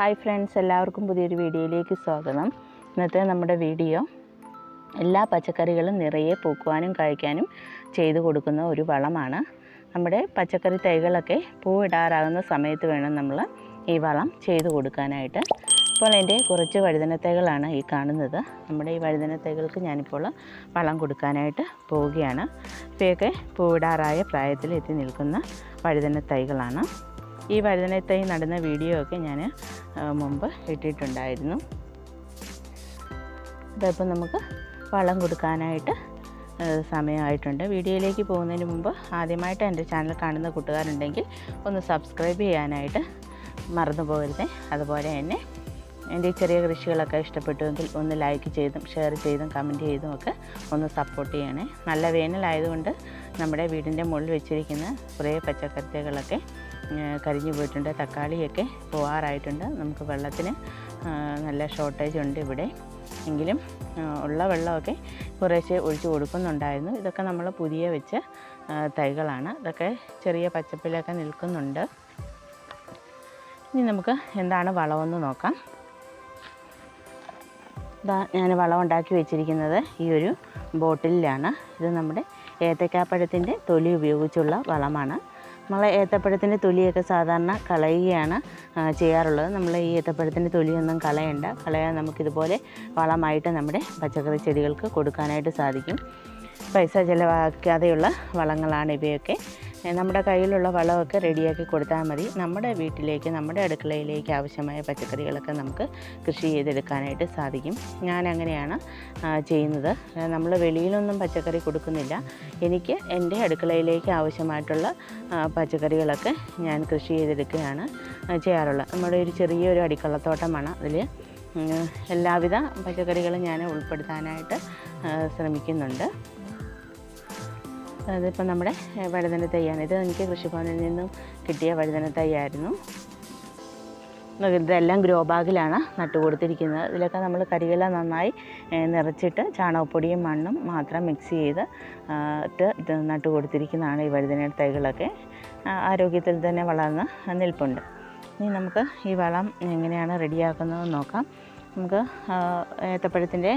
Hi friends എല്ലാവർക്കും പുതിയൊരു വീഡിയോയിലേക്ക് സ്വാഗതം. ഇന്നത്തെ നമ്മുടെ വീഡിയോ എല്ലാ പച്ചക്കറികളും നിറയെ പൂക്കുവാനും കഴിക്കാനും ചെയ്തു കൊടുക്കുന്ന ഒരു വളമാണ്. നമ്മുടെ പച്ചക്കറി തൈകളൊക്കെ പൂവിടാറാകുന്ന സമയത്ത് വേണം നമ്മൾ ഈ വളം ചെയ്തു കൊടുക്കാനായിട്ട്. ഇപ്പോൾ എന്റെ കുറച്ച് വഴുതന തൈകളാണ് ഈ കാണുന്നത്. നമ്മുടെ ഈ വഴുതന തൈകൾക്ക് ഞാനിപ്പോൾ വളം കൊടുക്കാനായിട്ട് പോവുകയാണ്. ഇവയൊക്കെ പൂവിടാറായ പ്രായത്തിൽ എത്തി നിൽക്കുന്ന വഴുതന തൈകളാണ് ഈ വഴുതന തൈ നടുന്ന വീഡിയോ ഒക്കെ ഞാൻ മുമ്പ് ഇട്ടിട്ടുണ്ടായിരുന്നു. അതപ്പം നമുക്ക് വളം കൊടുക്കാനായിട്ട് സമയമായിട്ടുണ്ട്. വീഡിയോയിലേക്ക് പോകുന്നതിന് മുമ്പ് ആദ്യമായിട്ട് എന്റെ ചാനൽ കാണുന്ന കൂട്ടുകാരുണ്ടെങ്കിൽ ഒന്ന് സബ്സ്ക്രൈബ് ചെയ്യാനായിട്ട് മറന്നു പോകരുത്. അതുപോലെ തന്നെ എന്റെ ചെറിയ കൃഷികളൊക്കെ ഇഷ്ടപ്പെട്ടുവെങ്കിൽ ഒന്ന് ലൈക്ക് ചെയ്തും ഷെയർ ചെയ്തും കമന്റ് ചെയ്തും ഒക്കെ ഒന്ന് സപ്പോർട്ട് ചെയ്യണേ. നല്ല വേനലായതുകൊണ്ട് നമ്മുടെ വീടിന്റെ മുകളിൽ വെച്ചിരിക്കുന്ന കുറേ പച്ചക്കറികളൊക്കെ കരിഞ്ഞു പോയിട്ടുണ്ട്. തക്കാളിയൊക്കെ പോവാറായിട്ടുണ്ട്. നമുക്ക് വെള്ളത്തിന് നല്ല ഷോർട്ടേജ് ഉണ്ട് ഇവിടെ. എങ്കിലും ഉള്ള വെള്ളമൊക്കെ കുറേശ്ശെ ഒഴിച്ചു കൊടുക്കുന്നുണ്ടായിരുന്നു. ഇതൊക്കെ നമ്മൾ പുതിയ വെച്ച തൈകളാണ്. ഇതൊക്കെ ചെറിയ പച്ചപ്പിലൊക്കെ നിൽക്കുന്നുണ്ട്. ഇനി നമുക്ക് എന്താണ് വളമെന്ന് നോക്കാം. ഇതാ ഞാൻ വളം ഉണ്ടാക്കി വെച്ചിരിക്കുന്നത് ഈ ഒരു ബോട്ടിലാണ് ഇത് നമ്മുടെ ഏത്തക്കാപ്പഴത്തിന്റെ തൊലി ഉപയോഗിച്ചുള്ള വളമാണ്. നമ്മൾ ഏത്തപ്പഴത്തിന്റെ തൊലിയൊക്കെ സാധാരണ കളയുകയാണ് ചെയ്യാറുള്ളത്. നമ്മൾ ഈ ഏത്തപ്പഴത്തിന്റെ തൊലിയൊന്നും കളയണ്ട. കളയാൻ നമുക്കിതുപോലെ വളമായിട്ട് നമ്മുടെ പച്ചക്കറി ചെടികൾക്ക് കൊടുക്കാനായിട്ട് സാധിക്കും. പൈസ ചിലവാക്കാതെയുള്ള വളങ്ങളാണ് ഇവയൊക്കെ. നമ്മുടെ കയ്യിലുള്ള വളമൊക്കെ റെഡിയാക്കി കൊടുത്താൽ മതി. നമ്മുടെ വീട്ടിലേക്ക് നമ്മുടെ അടുക്കളയിലേക്ക് ആവശ്യമായ പച്ചക്കറികളൊക്കെ നമുക്ക് കൃഷി ചെയ്തെടുക്കാനായിട്ട് സാധിക്കും. ഞാൻ അങ്ങനെയാണ് ചെയ്യുന്നത്. നമ്മൾ വെളിയിലൊന്നും പച്ചക്കറി കൊടുക്കുന്നില്ല. എനിക്ക് എന്റെ അടുക്കളയിലേക്ക് ആവശ്യമായിട്ടുള്ള പച്ചക്കറികളൊക്കെ ഞാൻ കൃഷി ചെയ്തെടുക്കുകയാണ് ചെയ്യാറുള്ളത്. നമ്മുടെ ഒരു ചെറിയൊരു അടുക്കളത്തോട്ടമാണ് അതിൽ എല്ലാവിധ പച്ചക്കറികളും ഞാൻ ഉൾപ്പെടുത്താനായിട്ട് ശ്രമിക്കുന്നുണ്ട്. അതിപ്പോൾ നമ്മുടെ വഴുതന തൈയാണ്. ഇത് എനിക്ക് കൃഷിഭവനിൽ നിന്നും കിട്ടിയ വഴുതന തൈയായിരുന്നു. ഇതെല്ലാം ഗ്രോ ബാഗിലാണ് നട്ടു കൊടുത്തിരിക്കുന്നത്. ഇതിലൊക്കെ നമ്മൾ കരിയില നന്നായി നിറച്ചിട്ട് ചാണകപ്പൊടിയും മണ്ണും മാത്രം മിക്സ് ചെയ്ത് ഇട്ട് ഇത് നട്ടു കൊടുത്തിരിക്കുന്നതാണ് ഈ വഴുതന തൈകളൊക്കെ. ആരോഗ്യത്തിൽ തന്നെ വളർന്ന് നിൽപ്പുണ്ട്. ഇനി നമുക്ക് ഈ വളം എങ്ങനെയാണ് റെഡിയാക്കുന്നതെന്ന് നോക്കാം. നമുക്ക് ഏത്തപ്പഴത്തിന്റെ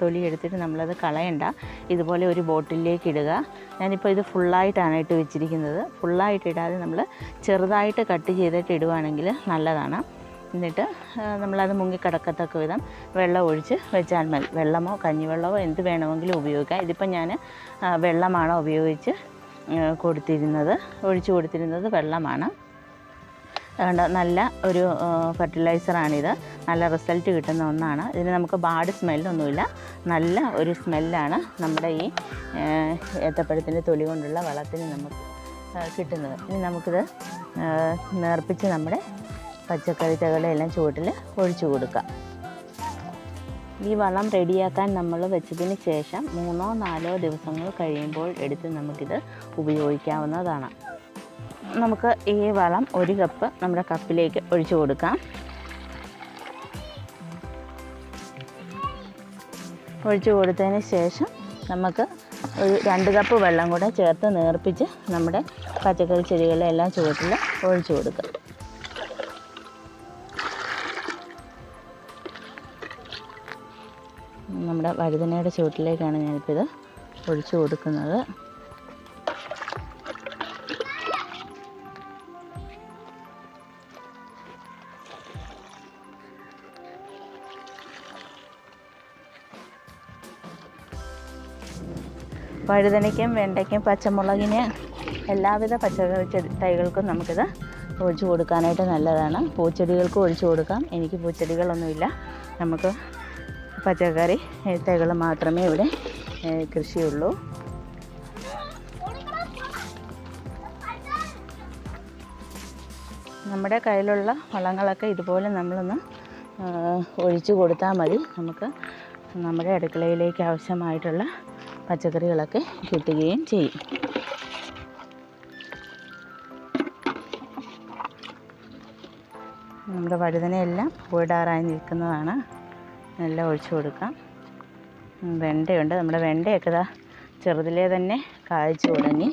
തൊലി എടുത്തിട്ട് നമ്മളത് കളയണ്ട. ഇതുപോലെ ഒരു ബോട്ടിലേക്ക് ഇടുക. ഞാനിപ്പോൾ ഇത് ഫുള്ളായിട്ടാണ് ഇട്ട് വെച്ചിരിക്കുന്നത്. ഫുള്ളായിട്ട് ഇടാതെ നമ്മൾ ചെറുതായിട്ട് കട്ട് ചെയ്തിട്ട് ഇടുവാണെങ്കിൽ നല്ലതാണ്. എന്നിട്ട് നമ്മളത് മുങ്ങിക്കിടക്കത്തക്ക വിധം വെള്ളം ഒഴിച്ച് വെച്ചാൽ മതി. വെള്ളമോ കഞ്ഞിവെള്ളമോ എന്ത് വേണമെങ്കിലും ഉപയോഗിക്കാം. ഇതിപ്പോൾ ഞാൻ വെള്ളമാണ് ഉപയോഗിച്ച് കൊടുത്തിരുന്നത്. ഒഴിച്ചു കൊടുത്തിരുന്നത് വെള്ളമാണ്. അതുകൊണ്ട് നല്ല ഒരു ഫെർട്ടിലൈസറാണിത് നല്ല റിസൾട്ട് കിട്ടുന്ന ഒന്നാണ്. ഇതിന് നമുക്ക് ബാഡ് സ്മെല്ലൊന്നുമില്ല. നല്ല ഒരു സ്മെല്ലാണ് നമ്മുടെ ഈ ഏത്തപ്പഴത്തിന്റെ തൊലി കൊണ്ടുള്ള വളത്തിന് നമുക്ക് കിട്ടുന്നത്. ഇനി നമുക്കിത് നേർപ്പിച്ച് നമ്മുടെ പച്ചക്കറി തകളെല്ലാം ചുവട്ടിൽ ഒഴിച്ചു കൊടുക്കാം. ഈ വളം റെഡിയാക്കാൻ നമ്മൾ വെച്ചതിന് ശേഷം മൂന്നോ നാലോ ദിവസങ്ങൾ കഴിയുമ്പോൾ എടുത്ത് നമുക്കിത് ഉപയോഗിക്കാവുന്നതാണ്. നമുക്ക് ഈ വളം ഒരു കപ്പ് നമ്മുടെ കപ്പിലേക്ക് ഒഴിച്ചു കൊടുക്കാം. ഒഴിച്ചു കൊടുത്തതിന് ശേഷം നമുക്ക് ഒരു രണ്ട് കപ്പ് വെള്ളം കൂടെ ചേർത്ത് നേർപ്പിച്ച് നമ്മുടെ പച്ചക്കറി ചെടികളെല്ലാം ചുവട്ടിൽ ഒഴിച്ചു കൊടുക്കാം. നമ്മുടെ വഴുതനയുടെ ചുവട്ടിലേക്കാണ് ഞാനിപ്പോൾ ഇത് ഒഴിച്ചു കൊടുക്കുന്നത്. വഴുതനയ്ക്കും വെണ്ടയ്ക്കും പച്ചമുളകിന് എല്ലാവിധ പച്ചക്കറി ചെടി തൈകൾക്കും നമുക്കിത് ഒഴിച്ചു കൊടുക്കാനായിട്ട് നല്ലതാണ്. പൂച്ചെടികൾക്കും ഒഴിച്ചു കൊടുക്കാം. എനിക്ക് പൂച്ചെടികളൊന്നുമില്ല. നമുക്ക് പച്ചക്കറി തൈകൾ മാത്രമേ ഇവിടെ കൃഷിയുള്ളൂ. നമ്മുടെ കയ്യിലുള്ള വളങ്ങളൊക്കെ ഇതുപോലെ നമ്മളൊന്ന് ഒഴിച്ചു കൊടുത്താൽ മതി. നമുക്ക് നമ്മുടെ അടുക്കളയിലേക്ക് ആവശ്യമായിട്ടുള്ള പച്ചക്കറികളൊക്കെ കിട്ടുകയും ചെയ്യും. നമ്മുടെ വഴുതനയെല്ലാം പൂടാറായി നിൽക്കുന്നതാണ്. എല്ലാം ഒഴിച്ചു കൊടുക്കാം. വെണ്ടയുണ്ട്. നമ്മുടെ വെണ്ടയൊക്കെ ഇതാ ചെറുതിലേ തന്നെ കായ്ച്ചു തുടങ്ങി.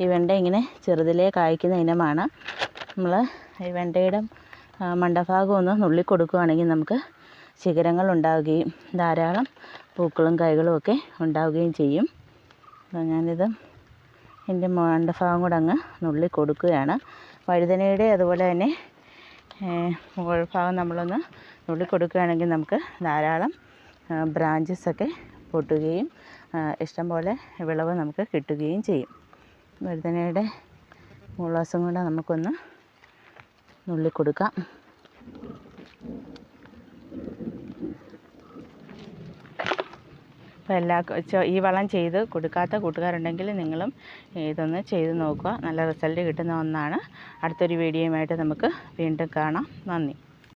ഈ വെണ്ട ഇങ്ങനെ ചെറുതിലേ കായ്ക്കുന്ന ഇനമാണ്. നമ്മൾ ഈ വെണ്ടയുടെ മണ്ടഭാഗം ഒന്ന് നുള്ളിക്കൊടുക്കുകയാണെങ്കിൽ നമുക്ക് ശിഖരങ്ങൾ ഉണ്ടാവുകയും ധാരാളം പൂക്കളും കായ്കളും ഒക്കെ ഉണ്ടാവുകയും ചെയ്യും. അപ്പോൾ ഞാനിത് എന്റെ മണ്ടഭാഗം കൂടെ അങ്ങ് നുള്ളി കൊടുക്കുകയാണ്. വഴുതനയുടെ അതുപോലെ തന്നെ മുകൾഭാഗം നമ്മളൊന്ന് നുള്ളി കൊടുക്കുകയാണെങ്കിൽ നമുക്ക് ധാരാളം ബ്രാഞ്ചസ് ഒക്കെ പൊട്ടുകയും ഇഷ്ടംപോലെ ഇഷ്ടം പോലെ വിളവ് നമുക്ക് കിട്ടുകയും ചെയ്യും. വഴുതനയുടെ മുളാസും കൂടെ നമുക്കൊന്ന് നുള്ളി അപ്പോൾ എല്ലാ ഈ വളം ചെയ്ത് കൊടുക്കാത്ത കൂട്ടുകാരുണ്ടെങ്കിൽ നിങ്ങളും ഇതൊന്ന് ചെയ്ത് നോക്കുക. നല്ല റിസൾട്ട് കിട്ടുന്ന ഒന്നാണ്. അടുത്തൊരു വീഡിയോയുമായിട്ട് നമുക്ക് വീണ്ടും കാണാം. നന്ദി.